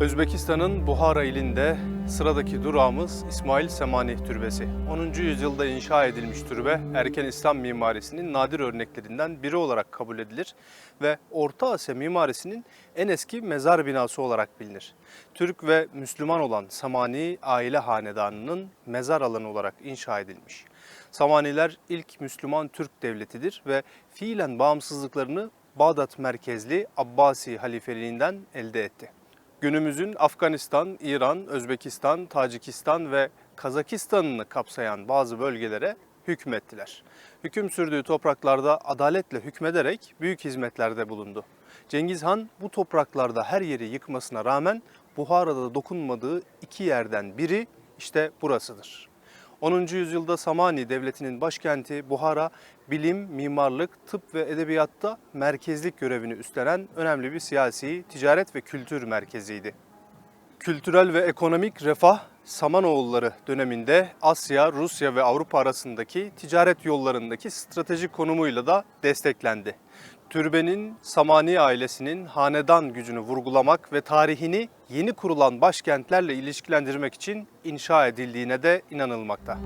Özbekistan'ın Buhara ilinde sıradaki durağımız İsmail Semani Türbesi. 10. yüzyılda inşa edilmiş türbe erken İslam mimarisinin nadir örneklerinden biri olarak kabul edilir ve Orta Asya mimarisinin en eski mezar binası olarak bilinir. Türk ve Müslüman olan Samani aile hanedanının mezar alanı olarak inşa edilmiş. Samaniler ilk Müslüman Türk devletidir ve fiilen bağımsızlıklarını Bağdat merkezli Abbasi halifeliğinden elde etti. Günümüzün Afganistan, İran, Özbekistan, Tacikistan ve Kazakistan'ını kapsayan bazı bölgelere hükmettiler. Hüküm sürdüğü topraklarda adaletle hükmederek büyük hizmetlerde bulundu. Cengiz Han bu topraklarda her yeri yıkmasına rağmen Buhara'da dokunmadığı iki yerden biri işte burasıdır. 10. yüzyılda Samani Devleti'nin başkenti Buhara, bilim, mimarlık, tıp ve edebiyatta merkezlik görevini üstlenen önemli bir siyasi, ticaret ve kültür merkeziydi. Kültürel ve ekonomik refah Samanoğulları döneminde Asya, Rusya ve Avrupa arasındaki ticaret yollarındaki stratejik konumuyla da desteklendi. Türbenin Samani ailesinin hanedan gücünü vurgulamak ve tarihini yeni kurulan başkentlerle ilişkilendirmek için inşa edildiğine de inanılmakta.